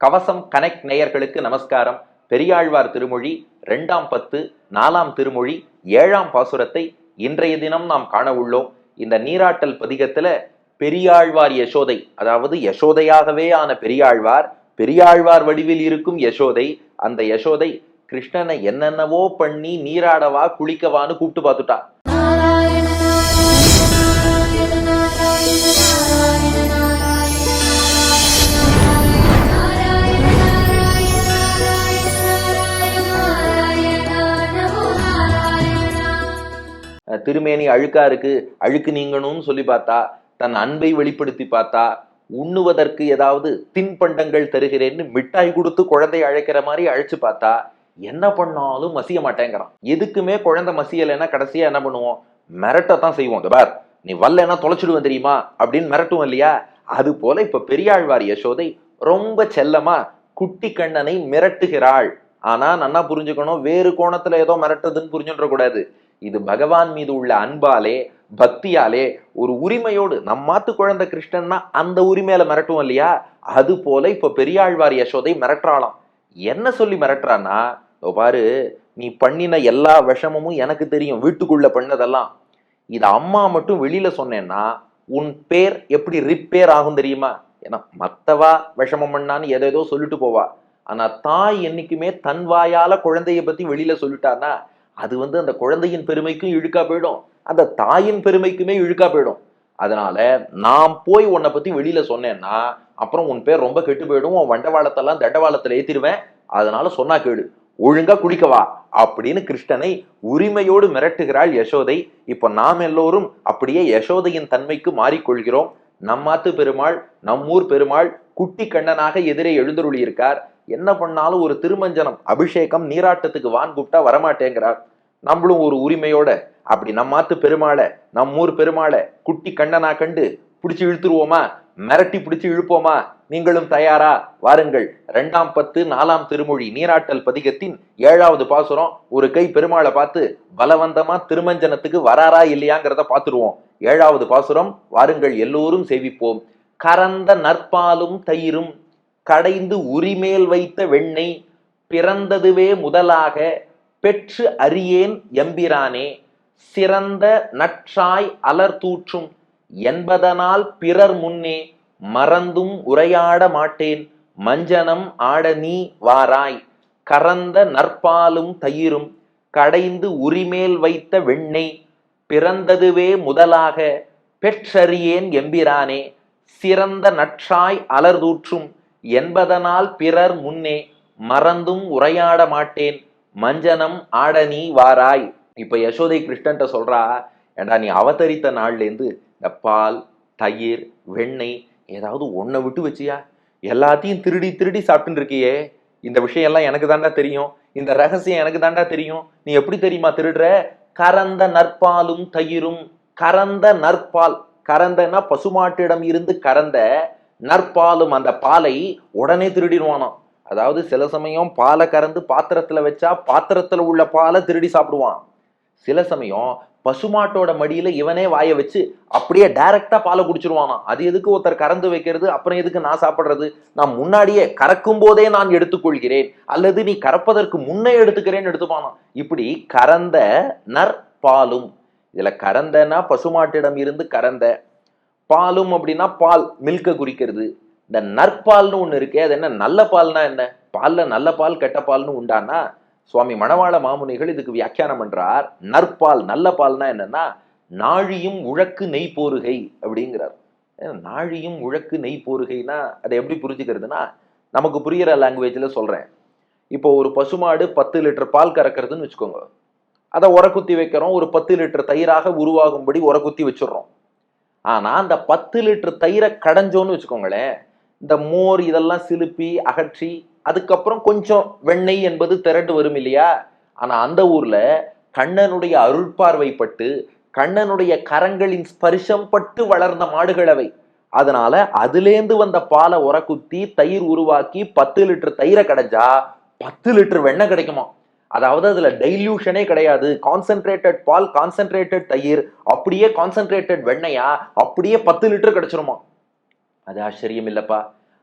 கவசம் கனெக்ட் நேயர்களுக்கு நமஸ்காரம். பெரியாழ்வார் திருமொழி ரெண்டாம் பத்து நாலாம் திருமொழி ஏழாம் பாசுரத்தை இன்றைய தினம் நாம் காண உள்ளோம். இந்த நீராட்டல் பதிகத்துல பெரியாழ்வார் யசோதை அதாவது யசோதையாகவே ஆன பெரியாழ்வார் பெரியாழ்வார் வடிவில் இருக்கும் யசோதை அந்த யசோதை கிருஷ்ணனை என்னென்னவோ பண்ணி நீராடவா குளிக்கவான்னு கூப்பிட்டு பார்த்துட்டா. திருமேனி அழுக்கா இருக்கு அழுக்கு நீங்கணும்னு சொல்லி பார்த்தா தன் அன்பை வெளிப்படுத்தி பார்த்தா உண்ணுவதற்கு ஏதாவது தின்பண்டங்கள் தருகிறேன்னு மிட்டாய் கொடுத்து குழந்தை அழைக்கிற மாதிரி அழைச்சு பார்த்தா என்ன பண்ணாலும் மசிய மாட்டேங்கிறான். எதுக்குமே குழந்தை மசியலைன்னா கடைசியா என்ன பண்ணுவோம்? மிரட்டத்தான் செய்வோம். பார் நீ வரலன்னா தொலைச்சிடுவேன் தெரியுமா? அப்படின்னு மிரட்டுவோம் இல்லையா? அது போல இப்ப பெரியாழ்வார் யசோதை ரொம்ப செல்லமா குட்டி கண்ணனை மிரட்டுகிறாள். ஆனா நன்னா புரிஞ்சுக்கணும் வேறு கோணத்துல ஏதோ மிரட்டுதுன்னு புரிஞ்சுன்ற கூடாது இது பகவான் மீது உள்ள அன்பாலே பக்தியாலே ஒரு உரிமையோடு நம்மாத்து குழந்தை கிருஷ்ணன்னா அந்த உரிமையில மிரட்டுவோம் இல்லையா? அது போல இப்ப பெரியாழ்வார் யசோதை மிரட்டுறாளாம். என்ன சொல்லி மிரட்டுறான்னா பாரு நீ பண்ணின எல்லா விஷமமும் எனக்கு தெரியும் வீட்டுக்குள்ள பண்ணதெல்லாம். இது அம்மா மட்டும் வெளியில சொன்னேன்னா உன் பேர் எப்படி ரிப்பேர் ஆகும் தெரியுமா? ஏன்னா மத்தவா விஷமம் பண்ணான்னு எதேதோ சொல்லிட்டு போவா. ஆனா தாய் என்னைக்குமே தன் வாயால குழந்தைய பத்தி வெளியில சொல்லிட்டான்னா அது வந்து அந்த குழந்தையின் பெருமைக்கும் இழுக்கா போயிடும். அந்த தாயின் பெருமைக்குமே இழுக்கா போயிடும். அதனால நான் போய் உன்னை பத்தி வெளியில சொன்னேன்னா அப்புறம் உன் பேர் ரொம்ப கெட்டு போயிடும். உன் வண்டவாளத்தெல்லாம் தண்டவாளத்துல ஏத்திடுவேன். அதனால சொன்னா கேடு ஒழுங்கா குளிக்கவா அப்படின்னு கிருஷ்ணனை உரிமையோடு மிரட்டுகிறாள் யசோதை. இப்ப நாம் எல்லோரும் அப்படியே யசோதையின் தன்மைக்கு மாறிக்கொள்கிறோம். நம்மாத்து பெருமாள் நம்மூர் பெருமாள் குட்டி கண்ணனாக எதிரே எழுந்தருளி இருக்கார் என்ன பண்ணாலும் ஒரு திருமஞ்சனம் அபிஷேகம் நீராட்டத்துக்கு வான் கூப்பிட்டா வரமாட்டேங்கிறார். நம்மளும் ஒரு உரிமையோட அப்படி நம்மாத்து பெருமாளை நம்ம ஊர் பெருமாளை குட்டி கண்டனா கண்டு பிடிச்சி இழுத்துருவோமா? மிரட்டி பிடிச்சி இழுப்போமா? நீங்களும் தயாரா? வாருங்கள். ரெண்டாம் பத்து நாலாம் திருமொழி நீராட்டல் பதிகத்தின் ஏழாவது பாசுரம். ஒரு கை பெருமாளை பார்த்து பலவந்தமா திருமஞ்சனத்துக்கு வராரா இல்லையாங்கிறத பார்த்துருவோம். ஏழாவது பாசுரம் வாருங்கள் எல்லோரும் சேவிப்போம். கறந்த நற்பாலும் தயிரும் கடைந்து உரிமேல் வைத்த வெண்ணெய் பிறந்ததுவே முதலாக பெற்று அறியேன் எம்பிரானே சிறந்த நற்றாய் அலர்தூற்றும் என்பதனால் பிறர் முன்னே மறந்தும் உரையாட மாட்டேன். மஞ்சனம் ஆட நீ வாராய் கறந்த நற்பாலும் தயிரும் கடைந்து உரிமேல் வைத்த வெண்ணெய் பிறந்ததுவே முதலாக பெற்றறியேன் எம்பிரானே சிறந்த நற்றாய் அலர்தூற்றும் என்பதனால் பிறர் முன்னே மறந்தும் உரையாட மாட்டேன். மஞ்சனம் ஆட நீ வாராய். இப்ப யசோதை கிருஷ்ணன்ட்ட சொல்றா ஏண்டா நீ அவதரித்த நாள்லேருந்து இந்த பால் தயிர் வெண்ணெய் ஏதாவது ஒன்றை விட்டு வச்சியா? எல்லாத்தையும் திருடி திருடி சாப்பிட்டுன்னு இருக்கியே. இந்த விஷயம் எல்லாம் எனக்கு தாண்டா தெரியும். இந்த ரகசியம் எனக்கு தாண்டா தெரியும். நீ எப்படி தெரியுமா திருடுற? கறந்த நற்பாலும் தயிரும் கறந்த நற்பால். கரந்தன்னா பசுமாட்டிடம் இருந்து கறந்த நற்பாலும் அந்த பாலை உடனே திருடிடுவானாம். அதாவது சில சமயம் பாலை கறந்து பாத்திரத்தில் வச்சா பாத்திரத்தில் உள்ள பாலை திருடி சாப்பிடுவான். சில சமயம் பசுமாட்டோட மடியில இவனே வாய வச்சு அப்படியே டைரக்டா பாலை குடிச்சிருவானாம். அது எதுக்கு ஒருத்தர் கறந்து வைக்கிறது? அப்புறம் எதுக்கு நான் சாப்பிட்றது? நான் முன்னாடியே கறக்கும் போதே நான் எடுத்துக்கொள்கிறேன். அல்லது நீ கறப்பதற்கு முன்னே எடுத்துக்கிறேன்னு எடுத்துப்பானாம். இப்படி கறந்த நற்பாலும் இதுல கறந்தனா பசுமாட்டிடம் இருந்து கறந்த பாலும் அப்படின்னா பால் மில்க்கை குறிக்கிறது. இந்த நற்பால்னு ஒன்று இருக்கே அது என்ன நல்ல பால்னா என்ன? பாலில் நல்ல பால் கெட்ட பால்னு உண்டானா? சுவாமி மணவாள மாமுனிகள் இதுக்கு வியாக்கியானம் பண்றார். நற்பால் நல்ல பால்னா என்னன்னா நாழியும் உழக்கு நெய் போருகை அப்படிங்கிறார். நாழியும் உழக்கு நெய் போருகைனா அதை எப்படி புரிஞ்சுக்கிறதுனா நமக்கு புரியிற லாங்குவேஜில் சொல்கிறேன் இப்போ ஒரு பசுமாடு பத்து லிட்டர் பால் கறக்கிறதுன்னு வச்சுக்கோங்க. அதை உரக்குத்தி வைக்கிறோம். ஒரு பத்து லிட்டர் தயிராக உருவாகும்படி உரக்குத்தி வச்சிடுறோம். ஆனால் அந்த பத்து லிட்டர் தயிரை கடைஞ்சோன்னு வச்சுக்கோங்களேன் இந்த மோர் இதெல்லாம் சிலுப்பி அகற்றி அதுக்கப்புறம் கொஞ்சம் வெண்ணெய் என்பது திரண்டு வரும் இல்லையா? ஆனால் அந்த ஊரில் கண்ணனுடைய அருள்பார்வைப்பட்டு கண்ணனுடைய கரங்களின் ஸ்பரிசம் பட்டு வளர்ந்த மாடுகள் அவை. அதனால அதுலேருந்து வந்த பாலை உரக்குத்தி தயிர் உருவாக்கி பத்து லிட்டர் தயிரை கடைஞ்சா பத்து லிட்டர் வெண்ணெய் கிடைக்குமா அதாவது அதுல டைல்யூஷனே கிடையாது. கான்சென்ட்ரேட்டட் பால் கான்சென்ட்ரேட்டட் தயிர் அப்படியே கான்சென்ட்ரேட்டட் வெண்ணையா அப்படியே பத்து லிட்டர் கிடைச்சிருமா? அது ஆச்சரியம் இல்லப்பா.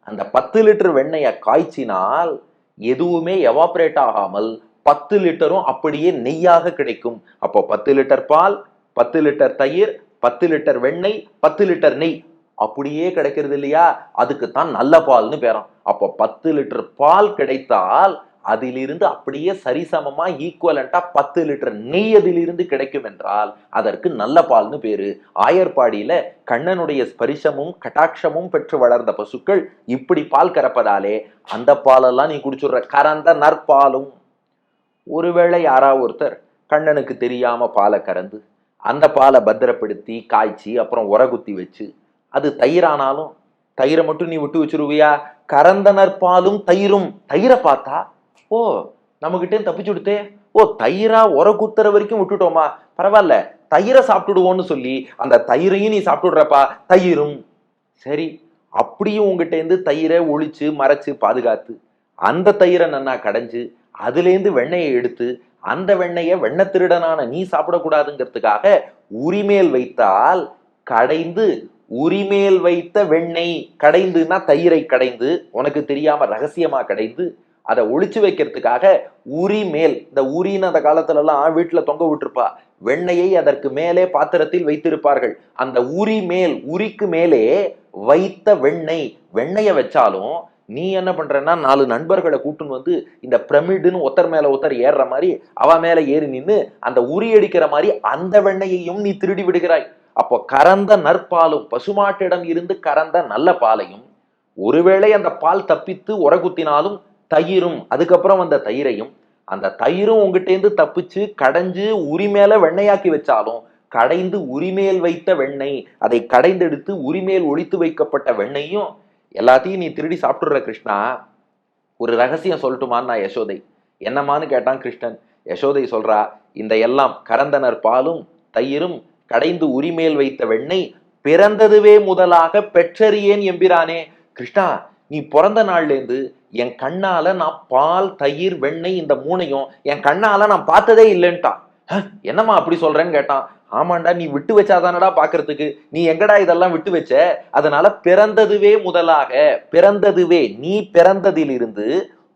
அந்த பத்து லிட்டர் வெண்ணெயை காய்ச்சினால் எதுவுமே எவாப்ரேட் ஆகாமல் பத்து லிட்டரும் அப்படியே நெய்யாக கிடைக்கும். அப்போ பத்து லிட்டர் பால் பத்து லிட்டர் தயிர் பத்து லிட்டர் வெண்ணெய் பத்து லிட்டர் நெய் அப்படியே கிடைக்கிறது இல்லையா? அதுக்கு தான் நல்ல பால்னு பேரும். அப்போ பத்து லிட்டர் பால் கிடைத்தால் அதிலிருந்து அப்படியே சரிசமமா ஈக்குவலண்டா பத்து லிட்டர் நெய் அதிலிருந்து கிடைக்கும் என்றால் அதற்கு நல்ல பால்னு பேரு. ஆயர்பாடியில கண்ணனுடைய ஸ்பரிசமும் கட்டாட்சமும் பெற்று வளர்ந்த பசுக்கள் இப்படி பால் கறப்பதாலே அந்த பாலெல்லாம் நீ குடிச்சுடுற. கறந்த நற்பாலும். ஒருவேளை யாரா ஒருத்தர் கண்ணனுக்கு தெரியாம பாலை கறந்து அந்த பாலை பத்திரப்படுத்தி காய்ச்சி அப்புறம் உரகுத்தி வச்சு அது தயிரானாலும் தயிரை மட்டும் நீ விட்டு வச்சிருவியா? கறந்த நற்பாலும் தயிரும். தயிரை பார்த்தா ஓ நம்மகிட்டே தப்பிச்சு விடுத்தே? ஓ தயிரா உர குத்துற வரைக்கும் விட்டுட்டோமா? பரவாயில்ல தயிரை சாப்பிட்டுடுவோன்னு சொல்லி அந்த தயிரையும் நீ சாப்பிட்டுடுறப்பா தயிரும். சரி அப்படியும் உங்ககிட்டேருந்து தயிரை ஒழிச்சு மறைச்சு பாதுகாத்து அந்த தயிரை நன்னா கடைஞ்சு அதுலேருந்து வெண்ணெயை எடுத்து அந்த வெண்ணெயை வெண்ண திருடனான நீ சாப்பிடக்கூடாதுங்கிறதுக்காக உரிமேல் வைத்தால் கடைந்து உரிமேல் வைத்த வெண்ணெய் கடைந்துன்னா தயிரை கடைந்து உனக்கு தெரியாம ரகசியமா கடைந்து அதை ஒழிச்சு வைக்கிறதுக்காக உரி மேல் இந்த உரின்னு அந்த காலத்துல எல்லாம் வீட்டுல தொங்க விட்டுருப்பா. வெண்ணையை அதற்கு மேலே பாத்திரத்தில் வைத்திருப்பார்கள். அந்த உரி மேல் உரிக்கு மேலே வைத்த வெண்ணெய் வெண்ணெயை வச்சாலும் நீ என்ன பண்றன்னா நாலு நண்பர்களை கூட்டுன்னு வந்து இந்த பிரமிடுன்னு ஒத்தர் மேல ஒருத்தர் ஏறுற மாதிரி அவ மேல ஏறி நின்று அந்த உரி அடிக்கிற மாதிரி அந்த வெண்ணையையும் நீ திருடி விடுகிறாய். அப்போ கறந்த நற்பாலும் பசுமாட்டிடம் இருந்து கறந்த நல்ல பாலையும் ஒருவேளை அந்த பால் தப்பித்து உரகுத்தினாலும் தயிரும் அதுக்கப்புறம் வந்த தயிரையும் அந்த தயிரும் உங்ககிட்டேருந்து தப்பிச்சு கடைஞ்சு உரிமையில வெண்ணையாக்கி வச்சாலும் கடைந்து உரிமேல் வைத்த வெண்ணெய் அதை கடைந்தெடுத்து உரிமேல் ஒழித்து வைக்கப்பட்ட வெண்ணையும் எல்லாத்தையும் நீ திருடி சாப்பிட்டுடுற கிருஷ்ணா ஒரு ரகசியம் சொல்லட்டுமான்னு நான் யசோதை. என்னமான்னு கேட்டான் கிருஷ்ணன். யசோதை சொல்றா இந்த எல்லாம் கரந்தனர் பாலும் தயிரும் கடைந்து உரிமேல் வைத்த வெண்ணெய் பிறந்ததுவே முதலாக பெற்றறியேன் எம்பிரானே. கிருஷ்ணா நீ பிறந்த நாள்லேருந்து என் கண்ணால நான் பால் தயிர் வெண்ணெய் இந்த மூணையும் என் கண்ணால நான் பார்த்ததே இல்லைன்ட்டான். "ஹ, என்னம்மா அப்படி சொல்றேன்னு கேட்டான். ஆமாண்டா நீ விட்டு வச்சாதானடா பாக்குறதுக்கு? நீ எங்கடா இதெல்லாம் விட்டு வச்ச? அதனால பிறந்ததுவே முதலாக பிறந்ததுவே நீ பிறந்ததிலிருந்து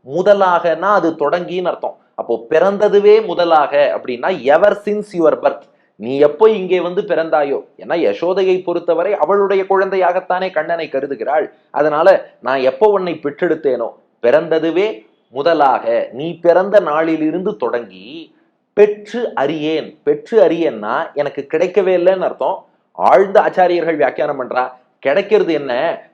முதலாகனா அது தொடங்கின்னு அர்த்தம். அப்போ பிறந்ததுவே முதலாக அப்படின்னா எவர் சின்ஸ் யுவர் பர்த் நீ எப்போ இங்கே வந்து பிறந்தாயோ? ஏன்னா யசோதையை பொறுத்தவரை அவளுடைய குழந்தையாகத்தானே கண்ணனை கருதுகிறாள். அதனால நான் எப்போ உன்னை பெற்றெடுத்தேனோ? பிறந்ததுவே முதலாக. நீ பிறந்த நாளிலிருந்து தொடங்கி பெற்று அறியேன். பெற்று அறியேன்னா எனக்கு கிடைக்கவே இல்லைன்னு அர்த்தம். ஆழ்ந்த ஆச்சாரியர்கள் வியாக்கியானம் பண்றா. கிடைக்கிறது என்ன?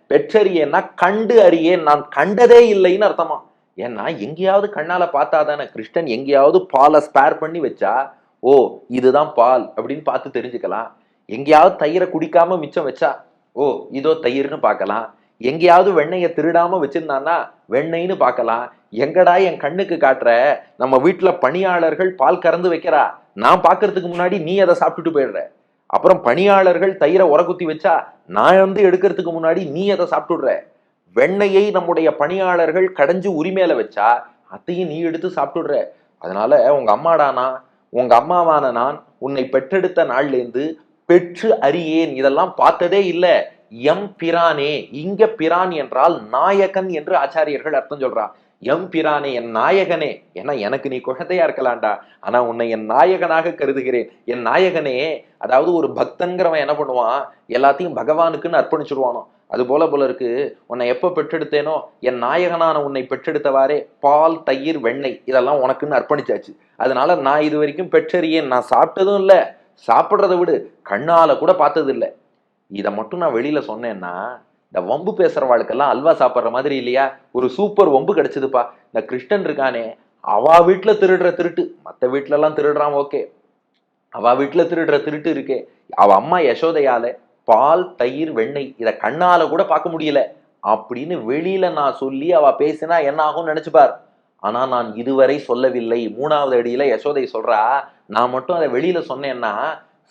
பெற்றறியேன்னா கண்டு அறியேன். நான் கண்டதே இல்லைன்னு அர்த்தமா? ஏன்னா எங்கேயாவது கண்ணால பார்த்தாதானே கிருஷ்ணன் எங்கேயாவது பாலை ஸ்பேர் பண்ணி வச்சா? ஓ இதுதான் பால் அப்படின்னு பார்த்து தெரிஞ்சுக்கலாம். எங்கேயாவது தயிரை குடிக்காம மிச்சம் வச்சா? ஓ இதோ தயிர்னு பார்க்கலாம். எங்கேயாவது வெண்ணெயை திருடாம வச்சிருந்தான்னா வெண்ணெய்னு பார்க்கலாம். எங்கடா என் கண்ணுக்கு காட்டுற? நம்ம வீட்டுல பணியாளர்கள் பால் கறந்து வைக்கிறா? நான் பார்க்கறதுக்கு முன்னாடி நீ அதை சாப்பிட்டுட்டு போயிடுற. அப்புறம் பணியாளர்கள் தயிரை உரக்குத்தி வச்சா நான் வந்து எடுக்கிறதுக்கு முன்னாடி நீ அதை சாப்பிட்டுடுற. வெண்ணெயை நம்முடைய பணியாளர்கள் கடைஞ்சு உரிமையில வச்சா அத்தையும் நீ எடுத்து சாப்பிட்டுடுற. அதனால உங்க அம்மாடானா உங்க அம்மாவான நான் உன்னை பெற்றெடுத்த நாள்லேருந்து பெற்று அறியேன். இதெல்லாம் பார்த்ததே இல்லை. எம் பிரானே இங்க பிரான் என்றால் நாயகன் என்று ஆச்சாரியர்கள் அர்த்தம் சொல்றா. எம் பிரானே என் நாயகனே ஏன்னா எனக்கு நீ குழந்தையா இருக்கலாம்டா. ஆனா உன்னை என் நாயகனாக கருதுகிறேன். என் நாயகனே அதாவது ஒரு பக்தன்கிறவன் என்ன பண்ணுவான்? எல்லாத்தையும் பகவானுக்குன்னு அர்ப்பணிச்சிருவானோ. அது போல போல இருக்கு. உன்னை எப்ப பெற்றெடுத்தேனோ என் நாயகனான உன்னை பெற்றெடுத்தவாறே பால் தயிர் வெண்ணெய் இதெல்லாம் உனக்குன்னு அர்ப்பணிச்சாச்சு. அதனால நான் இது வரைக்கும் பெற்றறியேன். நான் சாப்பிட்டதும் இல்லை. சாப்பிட்றத விடு. கண்ணால கூட பார்த்தது இல்லை இதை மட்டும் நான் வெளியில சொன்னேன்னா இந்த வம்பு பேசுறவாளுக்கெல்லாம் அல்வா சாப்பிட்ற மாதிரி இல்லையா? ஒரு சூப்பர் வம்பு கிடைச்சதுப்பா. இந்த கிருஷ்ணன் இருக்கானே அவா வீட்டுல திருடுற திருட்டு. மத்த வீட்டுல எல்லாம் திருடுறான் ஓகே. அவ வீட்டுல திருடுற திருட்டு இருக்கே. அவ அம்மா யசோதையால பால் தயிர் வெண்ணெய் இத கண்ணால கூட பார்க்க முடியல. அப்படின்னு வெளியில நான் சொல்லி அவ பேசினா என்ன ஆகும்னு நினைச்சுப்பார். ஆனா நான் இதுவரை சொல்லவில்லை. மூணாவது அடியில யசோதை சொல்றா நான் மட்டும் அதை வெளியில சொன்னேன்னா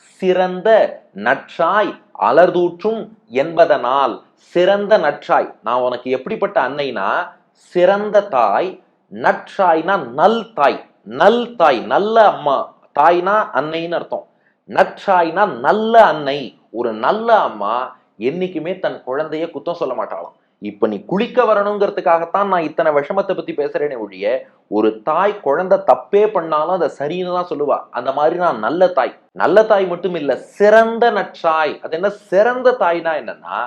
சிறந்த நற்றாய் அலர்தூற்றும் என்பதனால் சிறந்த நற்றாய். நான் உனக்கு எப்படிப்பட்ட அன்னைனா சிறந்த தாய் நற்றாய்னா நல் தாய். நல் தாய் நல்ல அம்மா. தாய்னா அன்னைன்னு அர்த்தம். நற்றாய்னா நல்ல அன்னை. ஒரு நல்ல அம்மா என்னைக்குமே தன் குழந்தைய குத்தம் சொல்ல மாட்டாளாம். இப்ப நீ குளிக்க வரணுங்கிறதுக்காகத்தான் நான் இத்தனை விஷமத்தை பத்தி பேசுறேனே ஒழிய ஒரு தாய் குழந்தை தப்பே பண்ணாலும் அதை சரின்னு தான் சொல்லுவா. அந்த மாதிரி நான் நல்ல தாய். நல்ல தாய் மட்டும் இல்ல சிறந்த நற்றாய் அது என்ன சிறந்த தாய்னா என்னன்னா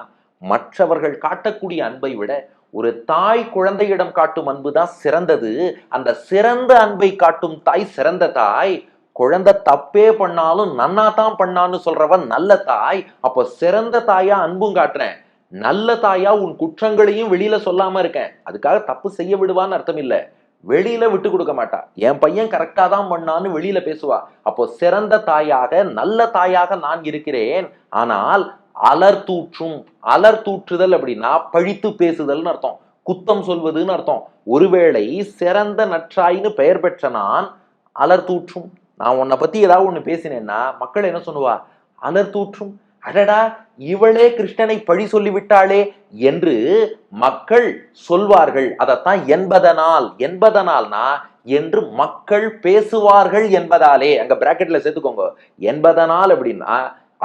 மற்றவர்கள் காட்டக்கூடிய அன்பை விட ஒரு தாய் குழந்தையிடம் காட்டும் அன்பு தான் சிறந்தது. அந்த சிறந்த அன்பை காட்டும் தாய் சிறந்த தாய். குழந்தை தப்பே பண்ணாலும் நன்னா தான் பண்ணான்னு சொல்றவன் நல்ல தாய். அப்போ சிறந்த தாயா அன்பும் காட்டுறேன். நல்ல தாயா உன் குற்றங்களையும் வெளியில சொல்லாம இருக்கேன் அதுக்காக தப்பு செய்ய விடுவான்னு அர்த்தம் இல்ல வெளியில விட்டு கொடுக்க மாட்டா. என் பையன் கரெக்டா தான் பண்ணான்னு வெளியில பேசுவா. அப்போ சிறந்த தாயாக நல்ல தாயாக நான் இருக்கிறேன். ஆனால் அலர் தூற்றும் அலர் தூற்றுதல் அப்படின்னா பழித்து பேசுதல்னு அர்த்தம். குத்தம் சொல்வதுன்னு அர்த்தம். ஒருவேளை சிறந்த நற்றாயின்னு பெயர் பெற்ற நான் அலர் தூற்றும். நான் உன்னை பத்தி ஏதாவது ஒண்ணு பேசினேன்னா மக்கள் என்ன சொல்லுவா? அலர் தூற்றும் அடடா இவளே கிருஷ்ணனை பழி சொல்லிவிட்டாளே என்று மக்கள் சொல்வார்கள். அதைத்தான் என்பதனால் என்பதனால்னா என்று மக்கள் பேசுவார்கள் என்பதாலே அங்க பிராக்கெட்ல சேர்த்துக்கோங்க. என்பதனால் அப்படின்னா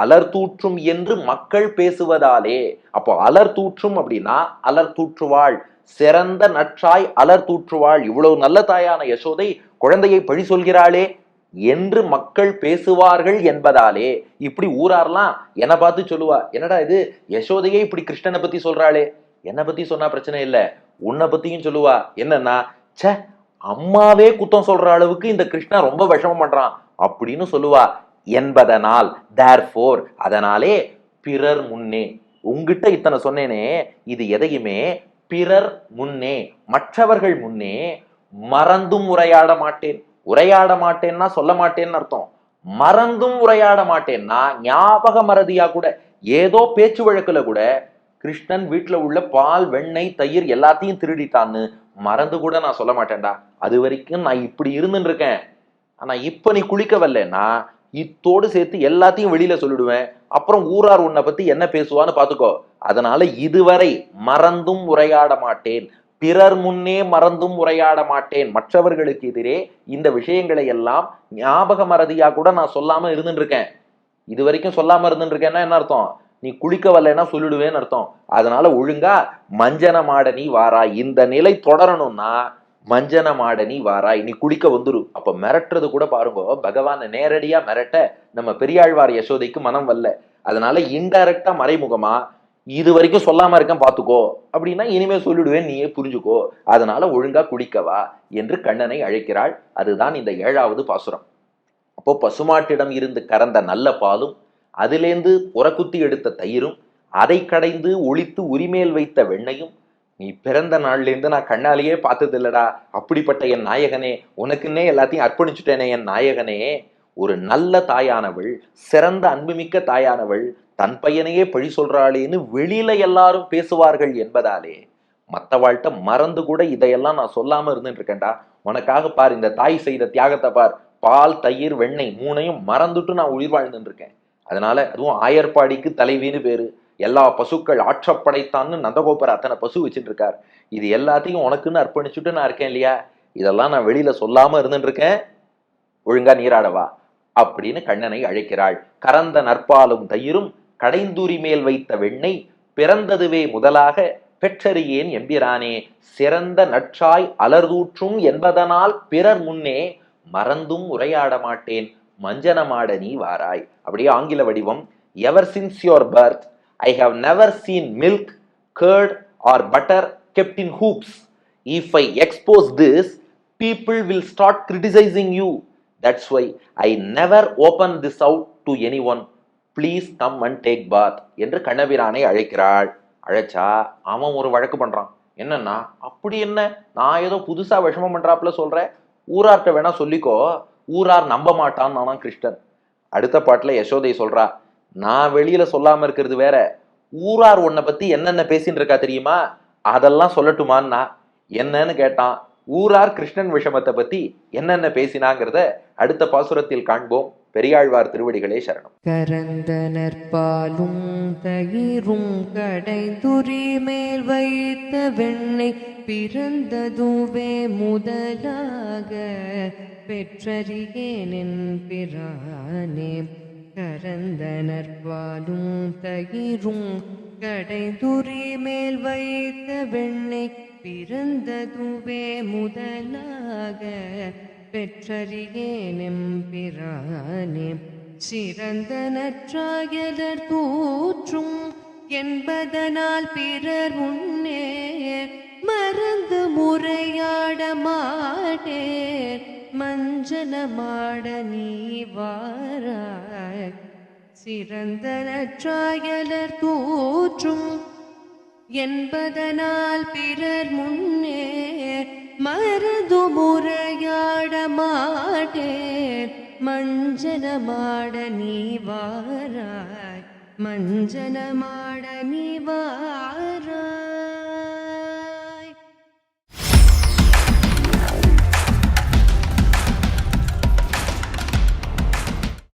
அலர் தூற்றும் என்று மக்கள் பேசுவதாலே. அப்போ அலர் தூற்றும் அப்படின்னா அலர் தூற்றுவாள். சிறந்த நற்றாய் அலர் தூற்றுவாள். இவ்வளவு நல்ல தாயான யசோதை குழந்தையை பழி சொல்கிறாளே. என்று மக்கள் பேசுவார்கள் என்பதாலே இப்படி ஊரார்லாம் என்னை பார்த்து சொல்லுவா என்னடா இது? யசோதையே இப்படி கிருஷ்ணனை பத்தி சொல்றாளே. என்னை பத்தி சொன்னா பிரச்சனை இல்லை. உன்னை பத்தியும் சொல்லுவா. என்னன்னா சே அம்மாவே குத்தம் சொல்ற அளவுக்கு இந்த கிருஷ்ணா ரொம்ப விஷமம் பண்றான் அப்படின்னு சொல்லுவா. என்பதனால் தேர்ஃபோர் அதனாலே பிறர் முன்னே உங்ககிட்ட இத்தனை சொன்னேனே இது எதையுமே பிறர் முன்னே மற்றவர்கள் முன்னே மறந்தும் உரையாட மாட்டேன். உரையாட மாட்டேன்னா சொல்ல மாட்டேன்னு அர்த்தம். மறந்தும் உரையாட மாட்டேன்னா ஞாபக மறதியா கூட ஏதோ பேச்சு வழக்குல கூட கிருஷ்ணன் வீட்டில் உள்ள பால் வெண்ணெய் தயிர் எல்லாத்தையும் திருடிட்டான்னு மறந்து கூட நான் சொல்ல மாட்டேன்டா. அது வரைக்கும் நான் இப்படி இருந்துன்னு இருக்கேன் ஆனா இப்ப நீ குளிக்க வரலன்னா இத்தோடு சேர்த்து எல்லாத்தையும் வெளியில சொல்லிடுவேன். அப்புறம் ஊரார் உன்னை பத்தி என்ன பேசுவான்னு பாத்துக்கோ. அதனால இதுவரை மறந்தும் உரையாட மாட்டேன். பிறர் முன்னே மறந்தும் உரையாட மாட்டேன். மற்றவர்களுக்கு எதிரே இந்த விஷயங்களை எல்லாம் ஞாபக மறதியா கூட நான் சொல்லாம இருந்துருக்கேன் இருக்கேன் இது வரைக்கும் சொல்லாம இருந்துருக்கேன்னா என்ன அர்த்தம்? நீ குளிக்க வரலைன்னா சொல்லிடுவேன்னு அர்த்தம். அதனால ஒழுங்கா மஞ்சன மாடனி வாராய் இந்த நிலை தொடரணும்னா மஞ்சன மாடனி நீ வாராய் நீ குளிக்க வந்துரு. அப்ப மிரட்டுறது கூட பாருங்க. பகவானை நேரடியா மிரட்ட நம்ம பெரியாழ்வார் யசோதைக்கு மனம் வரல. அதனால இன்டைரக்டா மறைமுகமா இது வரைக்கும் சொல்லாம இருக்கேன் பாத்துக்கோ. அப்படின்னா இனிமே சொல்லிடுவேன் நீயே புரிஞ்சுக்கோ. அதனால ஒழுங்கா குடிக்கவா என்று கண்ணனை அழைக்கிறாள். அதுதான் இந்த ஏழாவது பாசுரம். அப்போ பசுமாட்டிடம் இருந்து கறந்த நல்ல பாலும் அதிலேந்து உரக்குத்தி எடுத்த தயிரும் அதை கடைந்து ஒழித்து உரிமேல் வைத்த வெண்ணையும் நீ பிறந்த நாள்லேருந்து நான் கண்ணாலேயே பார்த்தது இல்லடா அப்படிப்பட்ட என் நாயகனே உனக்குன்னே எல்லாத்தையும் அர்ப்பணிச்சுட்டேனே என் நாயகனே. ஒரு நல்ல தாயானவள் சிறந்த அன்புமிக்க தாயானவள் தன் பையனையே பழி சொல்றாளேன்னு வெளியில எல்லாரும் பேசுவார்கள் என்பதாலே மத்தவாழ்கிட்ட மறந்து கூட இதையெல்லாம் நான் சொல்லாம இருந்துட்டு இருக்கேன்டா உனக்காக பார் இந்த தாய் செய்த தியாகத்தை பார். பால் தயிர் வெண்ணெய் மூணையும் மறந்துட்டு நான் உயிர் வாழ்ந்துட்டு இருக்கேன் அதனால அதுவும் ஆயர்பாடிக்கு தலைவின்னு பேரு. எல்லா பசுக்கள் ஆற்றப்படைத்தான்னு நந்தகோபர் அத்தனை பசு வச்சுட்டு இருக்கார் இது எல்லாத்தையும் உனக்குன்னு அர்ப்பணிச்சுட்டு நான் இருக்கேன் இல்லையா? இதெல்லாம் நான் வெளியில சொல்லாம இருந்துட்டு இருக்கேன் ஒழுங்கா நீராடவா? அப்படின்னு கண்ணனை அழைக்கிறாள். கறந்த நற்பாலும் தயிரும் கடைந்தூரி மேல் வைத்த வெண்ணை பிறந்ததுவே முதலாக பெற்றறியேன் எம்பிரானே சிறந்த நற்றாய் அலர்தூற்றும் என்பதனால் பிறர் முன்னே மறந்தும் உரையாட மாட்டேன் மஞ்சனமாட நீ வாராய். அப்படியே ஆங்கில வடிவம். Ever since your birth I have never seen milk curd or butter kept in hoops if I expose this people will start criticizing you that's why I never never this out to any one please come and take bath என்று கண்ணபிரானை அழைக்கிறாள். அழைச்சா அவன் ஒரு வழக்கு பண்றான். என்னன்னா அப்படி என்ன? நான் ஏதோ புதுசா விஷமம் பண்றாப்புல சொல்றேன் ஊரார்கிட்ட வேணா சொல்லிக்கோ. ஊரார் நம்ப மாட்டான் நானா கிருஷ்ணன். அடுத்த பாட்டுல யசோதை சொல்றா நான் வெளியில சொல்லாம இருக்கிறது வேற. ஊரார் உன்னை பத்தி என்னென்ன பேசின்னு இருக்கா தெரியுமா? அதெல்லாம் சொல்லட்டுமான்னா? என்னன்னு கேட்டான். ஊரார் கிருஷ்ணன் விஷமத்தை பத்தி என்னென்ன பேசினாங்கிறத அடுத்த பாசுரத்தில் காண்போம். பெரியாழ்வார் திருவடிகளே சரணம். கரந்த நற்பாலும் தயிரும் கடைந்துரி மேல் வைத்த வெண்ணெய் பிறந்ததுவே முதலாக பெற்றறியேனின் பிரானே. கரந்த நற்பாலும் தயிரும் கடைதுரி மேல் வைத்த வெண்ணெய் பிறந்ததுவே முதலாக பெற்றறியேனும் பிரானே சிறந்த நற்றாயலர் தூற்றும் என்பதனால் பிறர் உன்னே மறந்து முறையாட மாட்டேன் மஞ்சனமாட நீ வாராய். சிறந்த நற்றாயலர் தூற்றும் என்பதனால் பிறர் முன்னே மருது முறையாட மாட்டேன். மஞ்சனமாட நீ வாராய். மஞ்சனமாட நீ வாராய்.